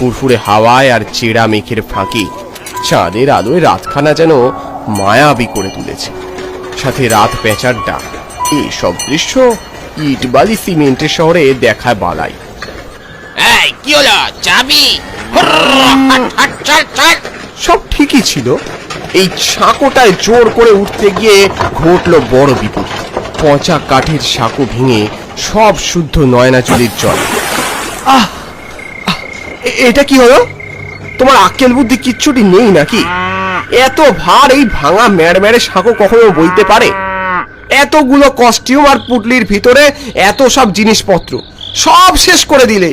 ফুরফুরে হাওয়ায় আর চেরা মেঘের ফাঁকি। চাঁদের আলোয় রাতখানা যেন মায়াবী করে তুলেছে। সাথে রাত পেঁচার ডাক। এইসব দৃশ্য ইটবালি সিমেন্টের শহরে দেখায় বালাই। এই কি হলো? চাবি? সব ঠিকই ছিল। এই সাঁকোটায় জোর করে উঠতে গিয়ে ঘটল বড় বিপদ। পচা কাঠের সাঁকো ভেঙে সব শুদ্ধ নয়নাচুরির জল। আহ! এটা কি হলো? তোমার আক্কেল বুদ্ধি কিচ্ছুটি নেই নাকি? এত ভার এই ভাঙা ম্যাড় সাঁকো কখনো বইতে পারে? এতগুলো কস্টিউম আর পুটলির ভিতরে এত সব জিনিসপত্র, সব শেষ করে দিলে।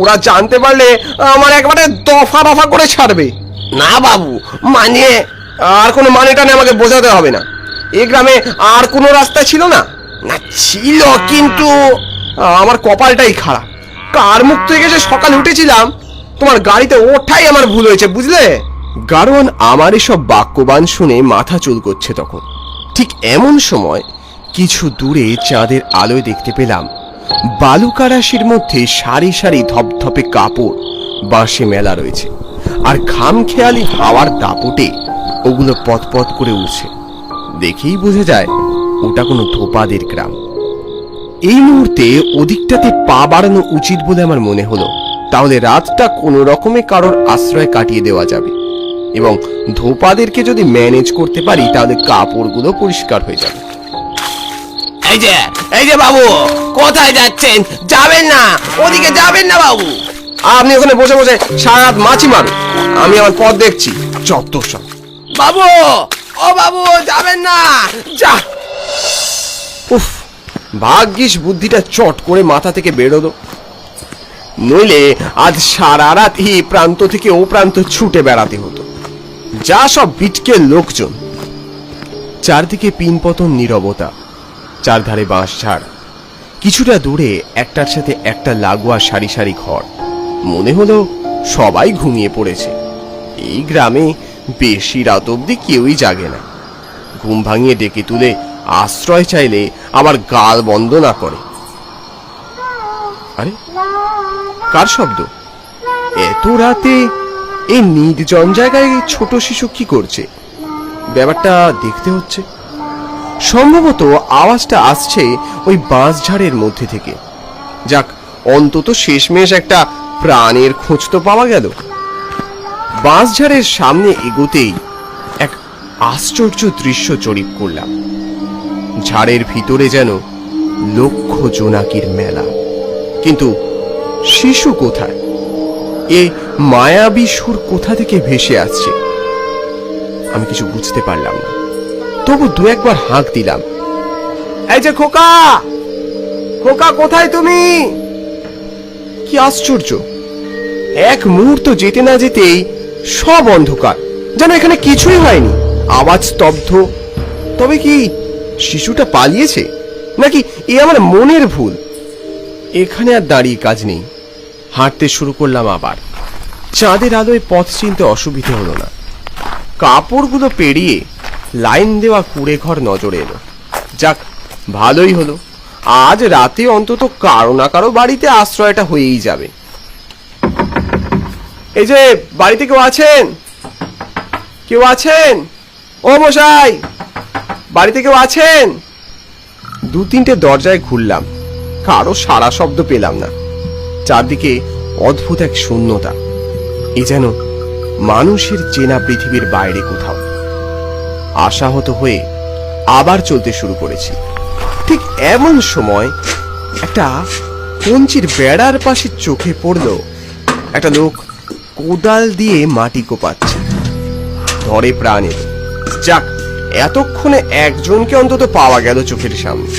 ওরা জানতে পারলে আমার একবারে দফা দফা করে ছাড়বে। না বাবু মানে আর কোনো মানেটা নেই, আমাকে বোঝাতে হবে না। এই গ্রামে আর কোনো রাস্তা ছিল না? না ছিল, কিন্তু আমার কপালটাই খারাপ। কার মুখ থেকে যে সকালে উঠেছিলাম? তোমার গাড়িতে ওঠাই আমার ভুল হয়েছে, বুঝলে? গারোয়ান আমার এসব বাক্যবান শুনে মাথা চুল করছে তখন। ঠিক এমন সময় কিছু দূরে চাঁদের আলোয় দেখতে পেলাম। বালুকারাশির মধ্যে সারি সারি ধপধপে কাপড় বাঁশে মেলা রয়েছে আর খামখেয়ালি হাওয়ার দাপটে ওগুলো পথ করে উঠছে দেখেই বোঝা যায় ওটা কোনো ধোপাদের গ্রাম। এই মুহূর্তে ওদিকটাতে পা বাড়ানো উচিত বলে আমার মনে হলো। তাহলে রাতটা কোনো রকমে কারোর আশ্রয় কাটিয়ে দেওয়া যাবে। এবং ধোপাদেরকে যদি ম্যানেজ করতে পারি তাহলে কাপড়গুলো পরিষ্কার হয়ে যাবে। এই যে এই যে বাবু কোথায় যাচ্ছেন? যাবেন না ওদিকে যাবেন না বাবু। আপনি ওখানে বসে বসে সারা রাত মাছি মারুন। আমি আমার পথ দেখছি। যত সব বাবু ও বাবু যাবেন না। যা। উফ ভাগ্যিস বুদ্ধিটা চট করে মাথা থেকে বেরোলো। নইলে আজ সারা রাত এই প্রান্ত থেকে ও প্রান্ত ছুটে বেড়াতে হতো। যা সব বিটকে লোকজন। চারদিকে পিনপতন নীরবতা, চারধারে বাঁশ বাঁশঝাড়। কিছুটা দূরে একটার সাথে একটা লাগোয়া সারি সারি ঘর। মনে হলো সবাই ঘুমিয়ে পড়েছে। এই গ্রামে বেশি রাত অব্দি কেউই জাগে না। ঘুম ভাঙিয়ে ডেকে তুলে আশ্রয় চাইলে আবার গাল বন্ধ না করে। আরে, কার শব্দ? এত রাতে এই নির্জন জায়গায় ছোট শিশু কি করছে? ব্যাপারটা দেখতে হচ্ছে। সম্ভবত আওয়াজটা আসছে ওই বাঁশঝাড়ের মধ্যে থেকে। যাক, অন্তত শেষমেশ একটা প্রাণের খোঁজ তো পাওয়া গেল। বাঁশঝাড়ের সামনে এগোতেই এক আশ্চর্য দৃশ্য জরিপ করলাম। ঝাড়ের ভিতরে যেন লক্ষ জোনাকির মেলা। কিন্তু শিশু কোথায়? এ মায়াবী সুর কোথা থেকে ভেসে আসছে? আমি কিছু বুঝতে পারলাম না। তবু দু একবার হাঁক দিলাম। এই যে খোকা! খোকা, কোথায় তুমি? কি আশ্চর্য! এক মুহূর্ত যেতে না যেতেই সব অন্ধকার। যেন এখানে কিছুই হয়নি। আওয়াজ স্তব্ধ। তবে কি শিশুটা পালিয়েছে? নাকি এ আমার মনের ভুল? এখানে আর দাঁড়িয়ে কাজ নেই। হাঁটতে শুরু করলাম আবার। চাঁদের আলোয় পথ চিনতে অসুবিধে হলো না। কাপড়গুলো পেরিয়ে লাইন দেওয়া কুড়ে ঘর নজরে এলো। যাক, ভালোই হলো। আজ রাতে অন্তত কারও না কারও বাড়িতে আশ্রয়টা হয়েই যাবে। এই যে, বাড়িতে কেউ আছেন? কেউ আছেন? ও মশাই! বাড়িতে কেউ আছেন? দু তিনটে দরজায় ঘুরলাম। কারও সারা শব্দ পেলাম না। চারদিকে অদ্ভুত এক শূন্যতা। এ যেন মানুষের চেনা পৃথিবীর বাইরে কোথাও। আশাহত হয়ে আবার চলতে শুরু করেছি। ঠিক এমন সময় একটা কঞ্চির বেড়ার পাশে চোখে পড়ল একটা লোক কোদাল দিয়ে মাটি কোপাচ্ছে। ধরে প্রাণ। এলো যাক এতক্ষণে একজনকে অন্তত পাওয়া গেল চোখের সামনে।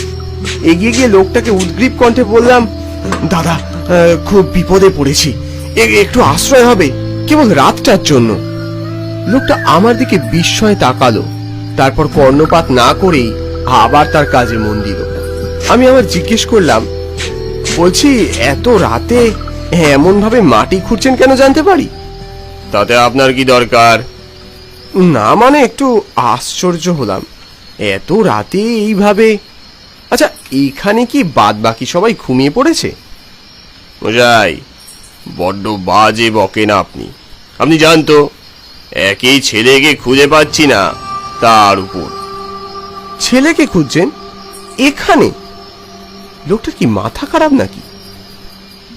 এগিয়ে গিয়ে লোকটাকে উদ্গ্রীব কণ্ঠে বললাম, দাদা খুব বিপদে পড়েছি। একটু আশ্রয় হবে, কেবল রাতটার জন্য। লোকটা আমার দিকে বিস্ময়ে তাকালো, তারপর কর্ণপাত না করেই আবার তার কাজে মন দিল। আমি আবার জিজ্ঞেস করলাম, বলছি, এত রাতে এমন ভাবে মাটি খুঁড়ছেন কেন জানতে পারি? তাতে আপনার কি দরকার? না মানে একটু আশ্চর্য হলাম। এত রাতে এইভাবে। আচ্ছা এখানে কি বাদ বাকি সবাই ঘুমিয়ে পড়েছে? মশাই বড্ড বাজে বকেন আপনি। আপনি জানতো একই ছেলেকে খুঁজে পাচ্ছি না তার উপর। ছেলেকে খুঁজছেন? এখানে? লোকটার কি মাথা খারাপ নাকি?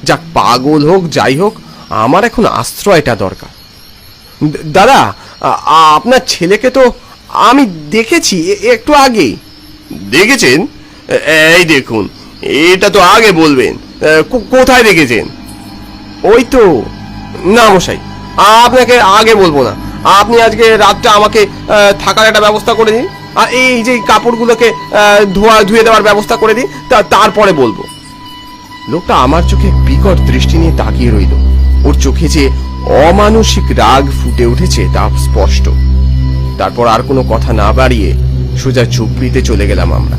যাক পাগল হোক যাই হোক আমার এখন আশ্রয়টা দরকার। দাদা আপনার ছেলেকে তো আমি দেখেছি একটু আগে দেখেছেন? এই দেখুন এটা তো আগে বলবেন। কোথায় দেখেছেন? ওই তো না মশাই আপনাকে আগে বলব না। আপনি আজকে রাতটা আমাকে থাকার একটা ব্যবস্থা করে দিন আর এই যে কাপড়গুলোকে ধোয়া ধুয়ে দেওয়ার ব্যবস্থা করে দিন তারপরে বলব। লোকটা আমার চোখে বিকট দৃষ্টি নিয়ে তাকিয়ে রইল। ওর চোখে যে অমানসিক রাগ ফুটে উঠেছে তা স্পষ্ট। তারপর আর কোনো কথা না বাড়িয়ে সোজা চুপড়িতে চলে গেলাম আমরা।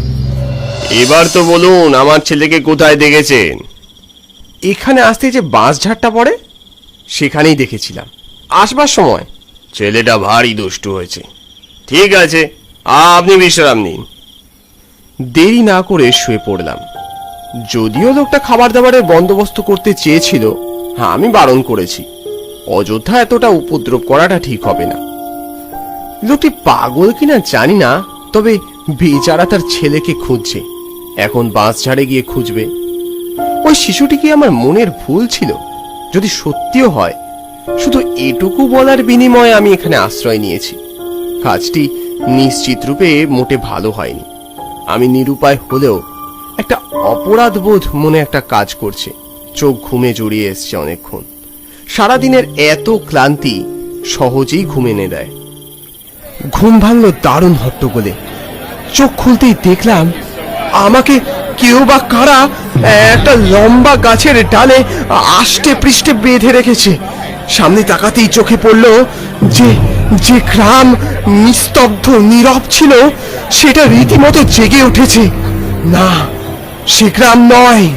এবার তো বলুন আমার ছেলেকে কোথায় দেখেছেন? এখানে আসতে যে বাঁশ ঝাড়টা পড়ে সেখানেই দেখেছিলাম। আসবার সময়। ছেলেটা ভারী দুষ্টু হয়েছে। ঠিক আছে আপনি বিশ্রাম নিন। দেরি না করে শুয়ে পড়লাম। যদিও লোকটা খাবার দাবারের বন্দোবস্ত করতে চেয়েছিল হ্যাঁ আমি বারণ করেছি। অযোধ্যা এতটা উপদ্রব করাটা ঠিক হবে না। লোকটি পাগল কিনা জানি না, তবে বেচারা তার ছেলেকে খুঁজছে। এখন বাঁশ ঝাড়ে গিয়ে খুঁজবে। ওই শিশুটি কি আমার মনের ভুল ছিল? যদি সত্যিও হয়, শুধু এটুকু বলার বিনিময়ে আমি এখানে আশ্রয় নিয়েছি। কাজটি নিশ্চিত রূপে মোটে ভালো হয়নি। আমি নিরুপায় হলেও একটা অপরাধ বোধ মনে একটা কাজ করছে। চোখ ঘুমে জড়িয়ে এসছে অনেকক্ষণ। সারাদিনের এত ক্লান্তি সহজেই ঘুম এনে দেয়। ঘুম ভাঙলো দারুণ হট্টগোলে। চোখ খুলতেই দেখলাম আমাকে কেউ বা কারা একটা লম্বা গাছের ডালে আষ্টে পৃষ্ঠে বেঁধে রেখেছে। সামনে তাকাতেই চোখে পড়ল যে যে গ্রাম নিস্তব্ধ, নীরব ছিল, সেটা রীতিমতো জেগে উঠেছে। না, সে গ্রাম নয়,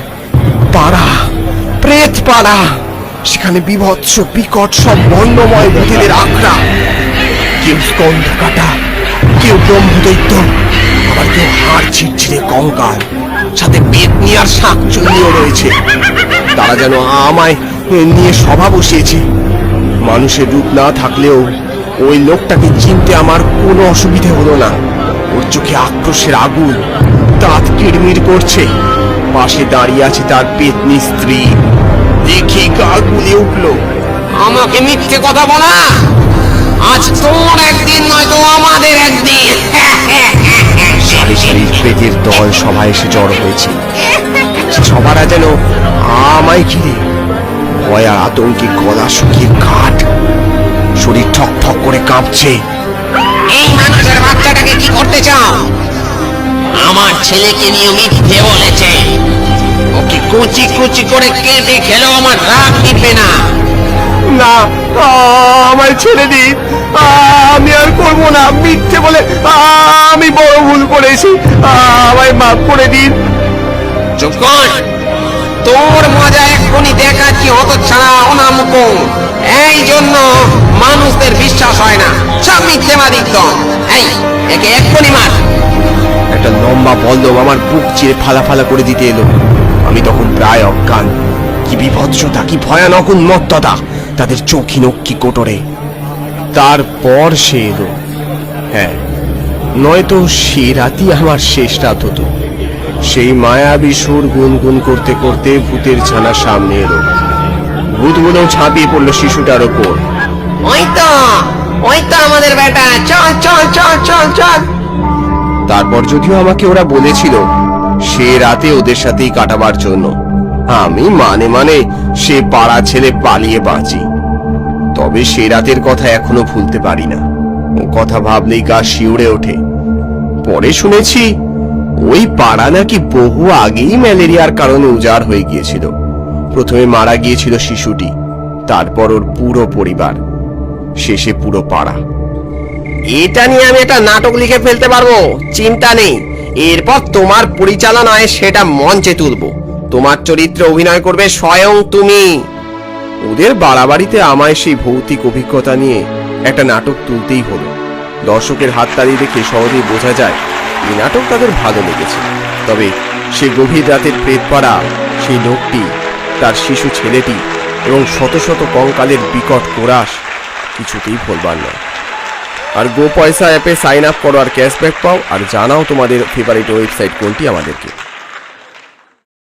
পাড়া। প্রেত পাড়া সেখানে বিভৎস, বিকট সব বর্ণময় ভূতেদের আখড়া। কেউ স্কন্ধ কাটা কেউ ব্রহ্মদৈত্য, আবার কেউ হাড় ছিটছিড়ে কঙ্কাল, সাথে পেতনি আর শাক রয়েছে। তারা যেন আমায় নিয়ে সভা বসিয়েছে। মানুষের রূপ না থাকলেও ওই লোকটাকে চিনতে আমার কোনো অসুবিধে হলো না। ওর চোখে আক্রোশের আগুন, দাঁত কিড়মির করছে। পাশে দাঁড়িয়ে আছে তার পেতনি স্ত্রী। দেখি গা গুলিয়ে উঠল। আমাকে মিথ্যে কথা বলা। আজ তোর একদিন নয়তো আমাদের একদিন। সারি সারি প্রেতের দল সভায় এসে জড়ো হয়েছে। সবারা যেন আমায় ঘিরে ভয় আর আতঙ্কে গলা শুকিয়ে কাঠ শরীর ঠক ঠক করে কাঁপছে। এই মানুষের বাচ্চাটাকে কি করতে চাও? আমার ছেলেকে নিয়ে মিথ্যে বলেছে। ওকে কুচি কুচি করে কেটে খেলেও আমার রাগ মিটবে না। না আমায় ছেড়ে দিন। আমি আর করব না। মিথ্যে বলে আমি বড় ভুল করেছি। আমায় মাফ করে দিন। চুপ কর। তোর মজা এক্ষুনি দেখাচ্ছি হত ছাড়া অনামুখ এই জন্য মানুষদের বিশ্বাস হয় না। সব মিথ্যেবাদী তো এই একে এক্ষুনি মার। একটা লম্বা বল্লম আমার বুক চিরে ফালা ফালা করে দিতে এলো। আমি তখন প্রায় অজ্ঞান। কি বিভৎসতা, কি ভয়ানক উন্মত্ততা তাদের চোখি নক্ষি কোটরে। তারপর সে এলো। হ্যাঁ নয়তো সে রাতই আমার শেষ রাত হতো। সেই মায়াবী সুর গুনগুন করতে করতে ভূতের ছানা সামনে এলো। ভূতগুলো ঝাঁপিয়ে পড়ল শিশুটার ওপর। ওই তো ওই তো আমাদের বেটা। চল চল চল চল চল। তারপর যদিও আমাকে ওরা বলেছিল, সে রাতে ওদের সাথেই কাটাবার জন্য। আমি মানে মানে সে পাড়া ছেলে পালিয়ে বাঁচি। তবে সে রাতের কথা এখনও ভুলতে পারি না। ও কথা ভাবলেই গা শিউরে ওঠে। পরে শুনেছি, ওই পাড়া নাকি বহু আগেই ম্যালেরিয়ার কারণে উজাড় হয়ে গিয়েছিল। প্রথমে মারা গিয়েছিল শিশুটি, তারপর ওর পুরো পরিবার। শেষে পুরো পাড়া। এটা নিয়ে আমি একটা নাটক লিখে ফেলতে পারব, চিন্তা নেই। এরপর তোমার পরিচালনায় সেটা মঞ্চে তুলবো। তোমার চরিত্রে অভিনয় করবে স্বয়ং তুমি। ওদের বাড়াবাড়িতে আমায় সেই ভৌতিক অভিজ্ঞতা নিয়ে একটা নাটক তুলতেই হলো। দর্শকের হাততালি দেখে সহজেই বোঝা যায়, এই নাটক তাদের ভালো লেগেছে। তবে সে গভীর রাতের প্রেত পাড়া, সেই লোকটি, তার শিশু ছেলেটি এবং শত শত কঙ্কালের বিকট কোরাস কিছুতেই ভুলবার নয়। আর গো পয়সা অ্যাপে সাইন আপ করো আর ক্যাশব্যাক পাও। আর জানাও তোমাদের ফেভারিট ওয়েবসাইট কোনটি আমাদেরকে।